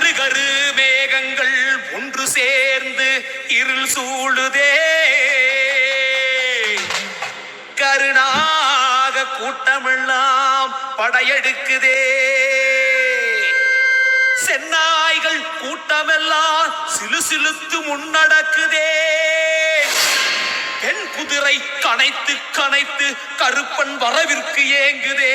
கரு மேகங்கள் ஒன்று சேர்ந்து இருள் சூழுதே. கருணாக கூட்டமெல்லாம் படையெடுக்குதே. சென்னாய்கள் கூட்டமெல்லாம் சிலு சிலுத்து முன்னடக்குதே. பெண் குதிரை கனைத்து கனைத்து கருப்பன் வரவிற்கு ஏங்குதே.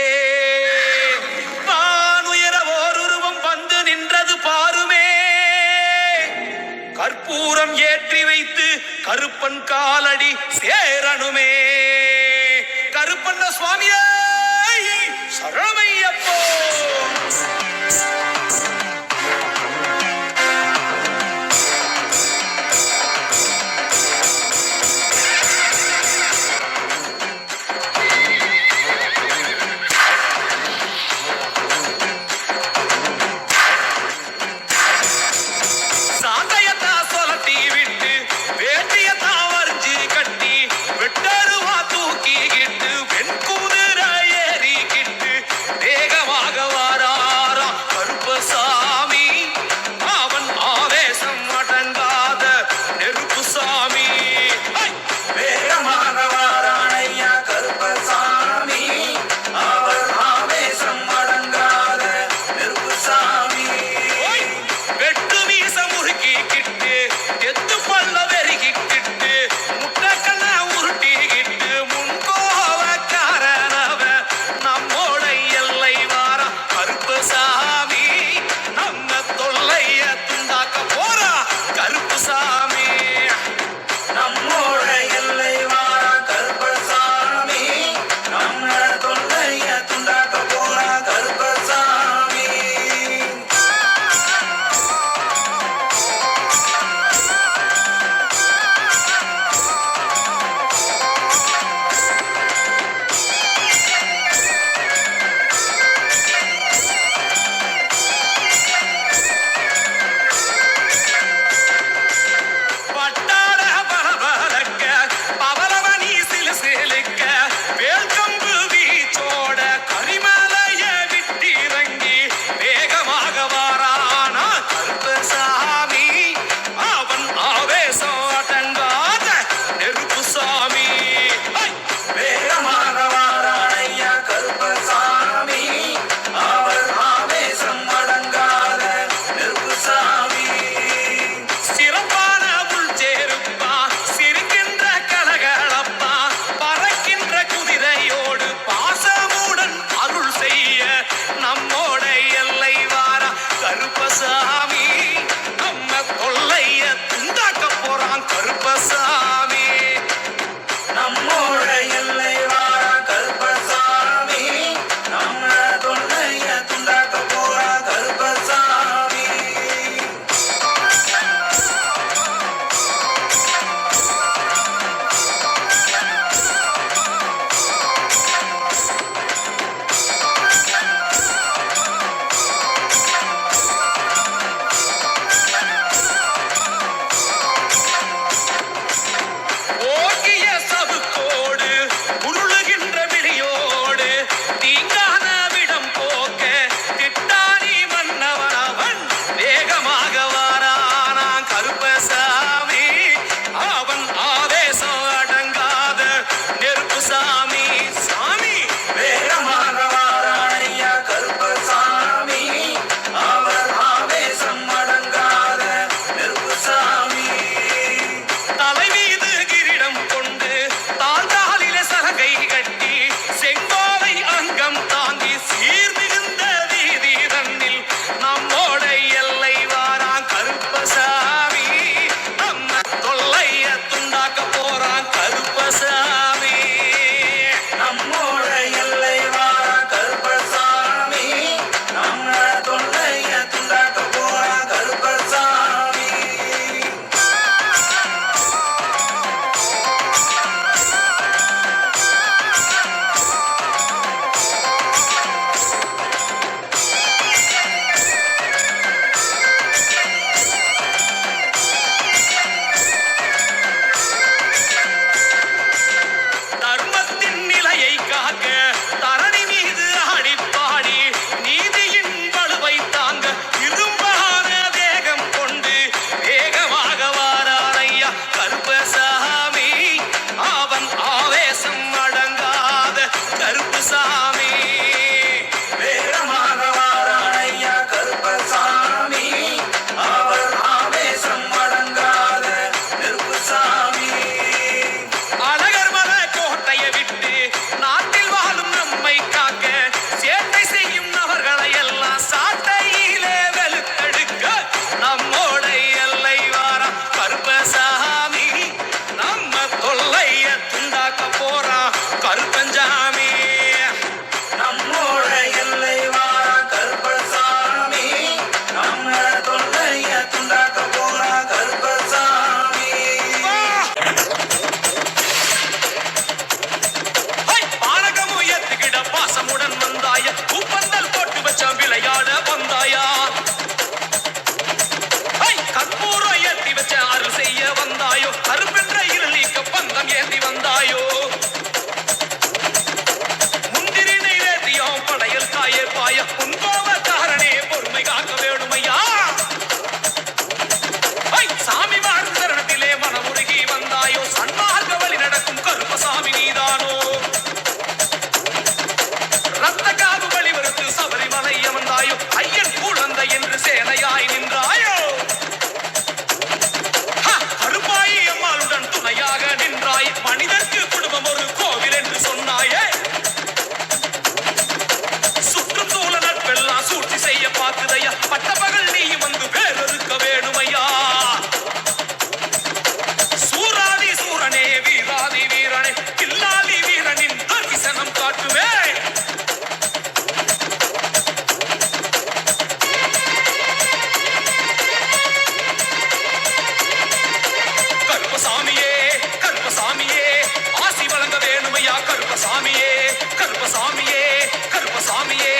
Mommy.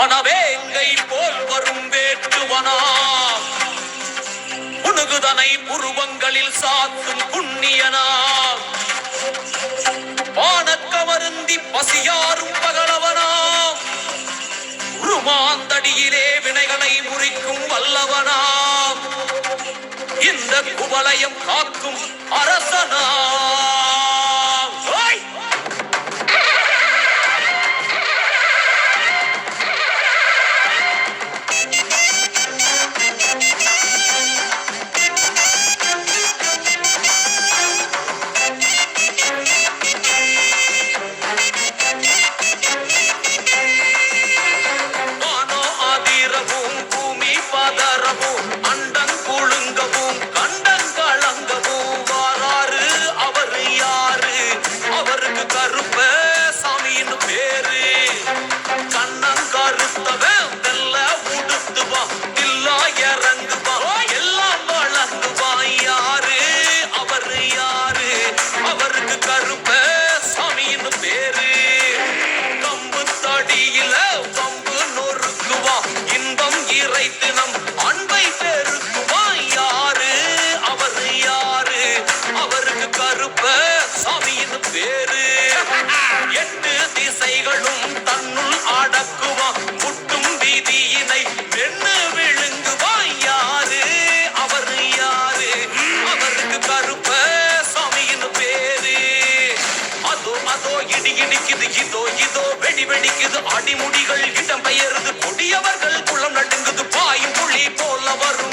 வனவேங்கை போல் வரும் வேற்றுவனா புனுகுதனை புருவங்களில் சாத்தும் புண்ணியனா? வானக்கமருந்தி பசியாரும் பகலவனா? உருமாந்தடியிலே வினைகளை முறிக்கும் வல்லவனாம் இந்த குவலயம் காக்கும் அரசனா? அளக்குவான் முட்டும் வீதியினை நின்று விழுங்குவான் யாரு? அவர் யாரு? அவருக்கு கருப்ப சுவாமியின் பேரு. அதோ அதோ இடி இடிக்குது இதோ இதோ வெடி வெடிக்குது அடிமுடிகள் இடம் பெயருது கொடியவர்கள் குளம் நடுங்குது பாயும் புள்ளி போல வரும்.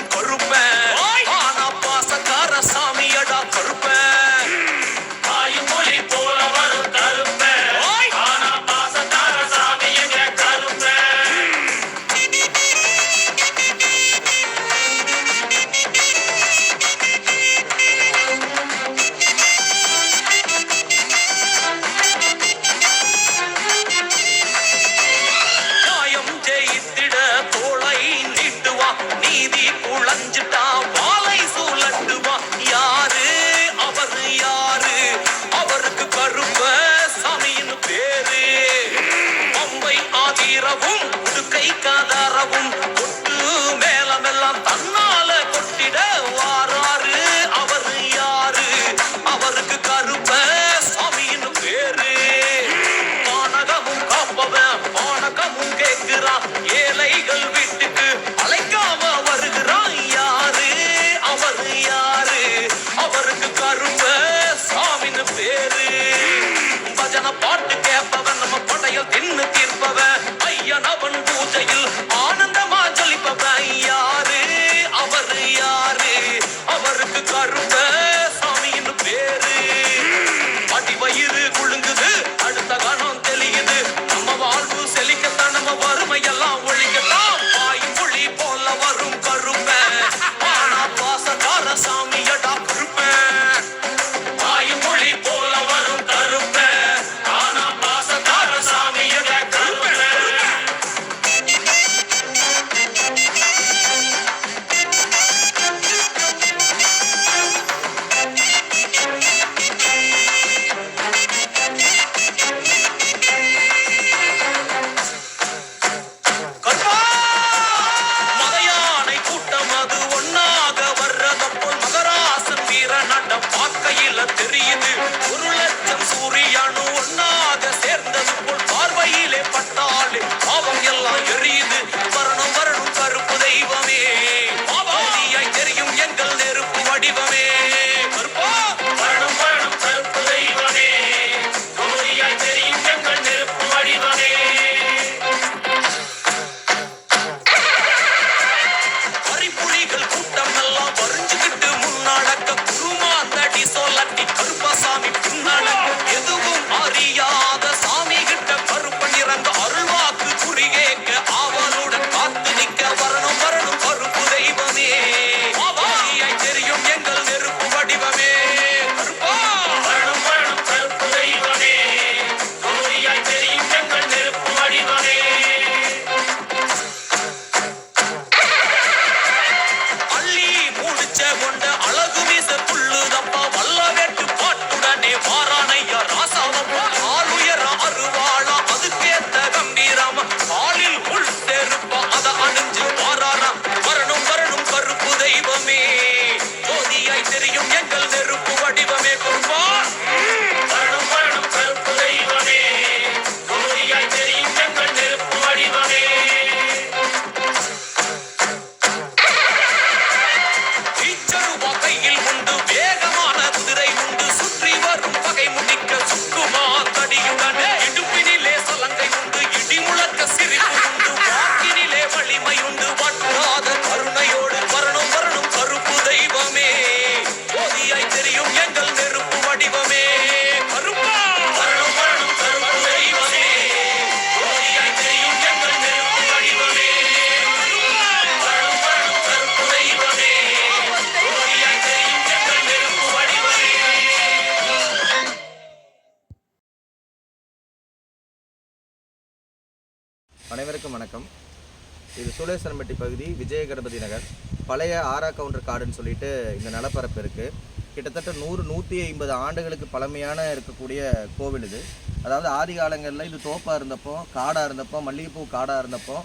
அனைவருக்கும் பகுதி விஜய கணபதி நகர் பழைய ஆரா கவுண்டர் காடுன்னு சொல்லிட்டு இந்த நிலப்பரப்பு இருக்குது கிட்டத்தட்ட நூறு நூற்றி ஐம்பது ஆண்டுகளுக்கு பழமையான இருக்கக்கூடிய கோவில் இது. அதாவது ஆதி காலங்களில் இது தோப்பாக இருந்தப்போ காடாக இருந்தப்போ மல்லிகைப்பூ காடாக இருந்தப்போ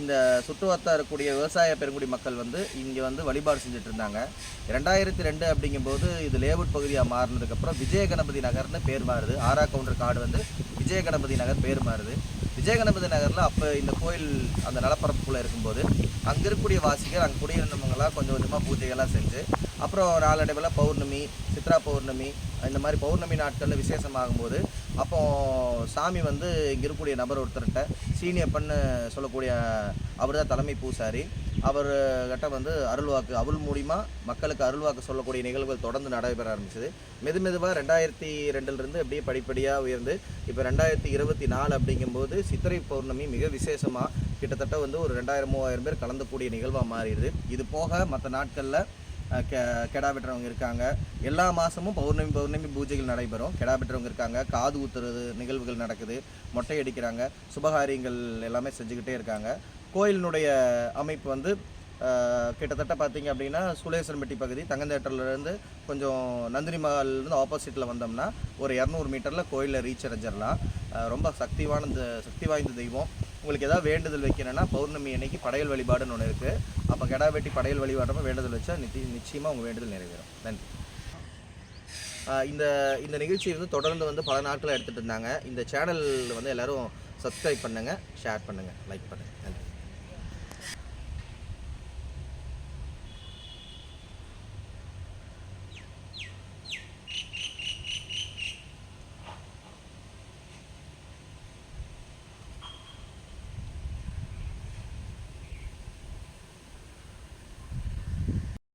இந்த சுற்றுவட்டார இருக்கக்கூடிய விவசாய பெருங்குடி மக்கள் வந்து இங்கே வந்து வழிபாடு செஞ்சுட்டு இருந்தாங்க. ரெண்டாயிரத்தி ரெண்டு அப்படிங்கும்போது இது லேவுட் பகுதியாக மாறினதுக்கப்புறம் விஜய கணபதி நகர்னு பேர் மாறுது. ஆரா கவுண்டர் காடு வந்து விஜய கணபதி நகர் பேர் மாறுது. விஜய கணபதி நகரில் அப்போ இந்த கோயில் அந்த நிலப்பரப்புக்குள்ளே இருக்கும்போது அங்கே இருக்கக்கூடிய வாசிகள் அங்கே குடியிருந்தவங்களாம் கொஞ்சம் கொஞ்சமாக பூஜைகள்லாம் செஞ்சு அப்புறம் நாளடைவில் பௌர்ணமி சித்ரா பௌர்ணமி இந்த மாதிரி பௌர்ணமி நாட்களில் விசேஷமாகும்போது அப்போ சாமி வந்து இங்கே இருக்கக்கூடிய நபர் ஒருத்தர்கிட்ட சீனியப்பன்னு சொல்லக்கூடிய அவர் தான் தலைமை பூசாரி. அவர் கிட்ட வந்து அருள்வாக்கு அவள் மூலிமா மக்களுக்கு அருள்வாக்கு சொல்லக்கூடிய நிகழ்வுகள் தொடர்ந்து நடைபெற ஆரம்பிச்சது. மெது மெதுவாக ரெண்டாயிரத்தி ரெண்டுலேருந்து அப்படியே படிப்படியாக உயர்ந்து இப்போ ரெண்டாயிரத்தி இருபத்தி நாலு அப்படிங்கும்போது சித்திரை பௌர்ணமி மிக விசேஷமாக கிட்டத்தட்ட வந்து ஒரு ரெண்டாயிரம் மூவாயிரம் பேர் கலந்துக்கூடிய நிகழ்வாக மாறிடுது. இது போக மற்ற நாட்களில் கெடா வெட்டுறவங்க இருக்காங்க. எல்லா மாதமும் பௌர்ணமி பௌர்ணமி பூஜைகள் நடைபெறும். கெடா வெட்டுறவங்க இருக்காங்க. காது ஊத்துறது நிகழ்வுகள் நடக்குது. மொட்டை அடிக்கிறாங்க. சுபகாரியங்கள் எல்லாமே செஞ்சுக்கிட்டே இருக்காங்க. கோயிலினுடைய அமைப்பு வந்து கிட்டத்தட்ட பார்த்தீங்க அப்படின்னா சுளேஸ்வரம்பட்டி பகுதி தங்கந்தேட்டர்லேருந்து கொஞ்சம் நந்தினி மகால்லேருந்து ஆப்போசிட்டில் வந்தோம்னா ஒரு இரநூறு மீட்டரில் கோயிலில் ரீச் அடைஞ்சிடலாம். ரொம்ப சக்திவான இந்த- சக்தி வாய்ந்த தெய்வம். உங்களுக்கு எதாவது வேண்டுதல் வைக்கணும்னா பௌர்ணமி அன்னைக்கு படையல் வழிபாடுன்னு ஒன்று இருக்குது அப்போ கெடா வெட்டி படையல் வழிபாடுறப்ப வேண்டுதல் வச்சா நிச்சய நிச்சயமாக உங்கள் வேண்டுதல் நிறைவேறும். நன்றி. இந்த இந்த நிகழ்ச்சி வந்து தொடர்ந்து வந்து பல நாட்களில் எடுத்துகிட்டு இருந்தாங்க. இந்த சேனல் வந்து எல்லோரும் சப்ஸ்கிரைப் பண்ணுங்கள் ஷேர் பண்ணுங்கள் லைக் பண்ணுங்கள் நன்றி.